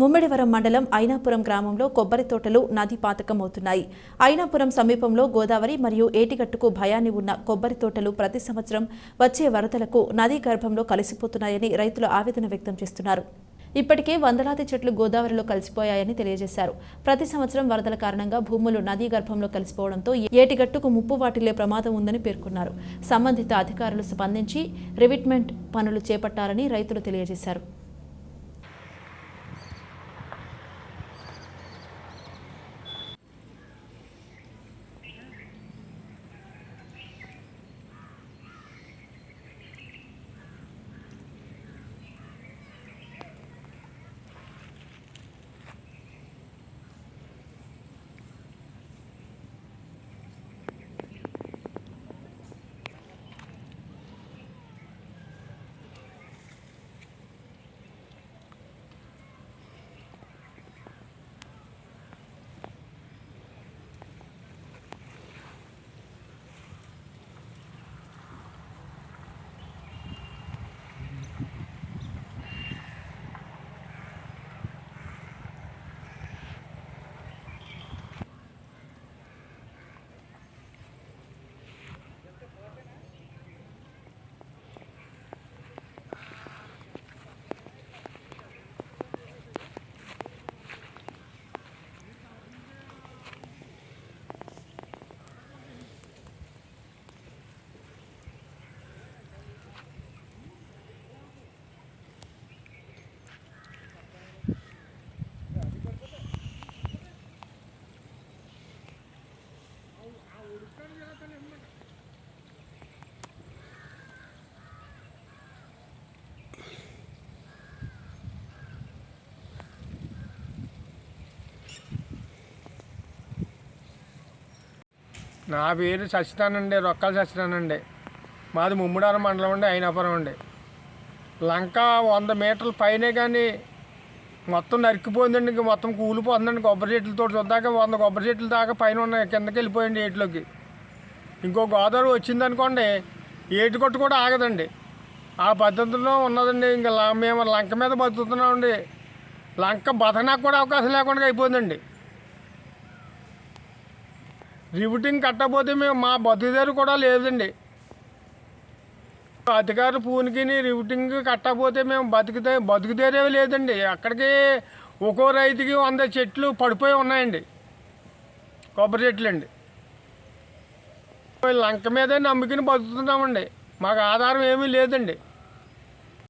ముమ్మిడివరం మండలం ఐనాపురం గ్రామంలో కొబ్బరి తోటలు నది పాతకమవుతున్నాయి. ఐనాపురం సమీపంలో గోదావరి మరియు ఏటిగట్టుకు భయాన్ని ఉన్న కొబ్బరి తోటలు ప్రతి సంవత్సరం వచ్చే వరదలకు నదీ గర్భంలో కలిసిపోతున్నాయని రైతులు ఆవేదన వ్యక్తం చేస్తున్నారు. ఇప్పటికే వందలాది చెట్లు గోదావరిలో కలిసిపోయాయని తెలియజేశారు. ప్రతి సంవత్సరం వరదల కారణంగా భూములు నదీ గర్భంలో కలిసిపోవడంతో ఏటిగట్టుకు ముప్పు వాటిల్లే ప్రమాదం ఉందని పేర్కొన్నారు. సంబంధిత అధికారులు స్పందించి రివిట్మెంట్ పనులు చేపట్టాలని రైతులు తెలియజేశారు. నా పేరు సత్యనానండి రొక్కల సత్యనానండి మాది ముమ్మిడారం మండలం అండి అయినాపురం అండి. లంక వంద మీటర్ల పైనే కానీ మొత్తం నరికిపోయిందండి ఇంక మొత్తం కూలిపోతుందండి కొబ్బరి చెట్లతో చూద్దాక వంద కొబ్బరి చెట్లు దాకా పైన ఉన్న కిందకి వెళ్ళిపోయింది ఏటిలోకి. ఇంకో గోదావరి వచ్చిందనుకోండి ఏటి కొట్టు కూడా ఆగదండి. ఆ పద్ధతిలో ఉన్నదండి ఇంకా మేము లంక మీద బతుకుతున్నామండి. లంక బతకడానికి కూడా అవకాశం లేకుండా అయిపోయిందండి. రివిటింగ్ కట్టకపోతే మేము మా బతుకుదేరు కూడా లేదండి. అధికారులు పూనికి రివిటింగ్ కట్టకపోతే మేము బతికితే బతుకుదేరే లేదండి. అక్కడికి ఒక్కో రైతుకి వంద చెట్లు పడిపోయి ఉన్నాయండి. కొబ్బరి చెట్లు అండి లంక మీదే నమ్ముకుని బతుకుతున్నామండి. మాకు ఆధారం ఏమీ లేదండి.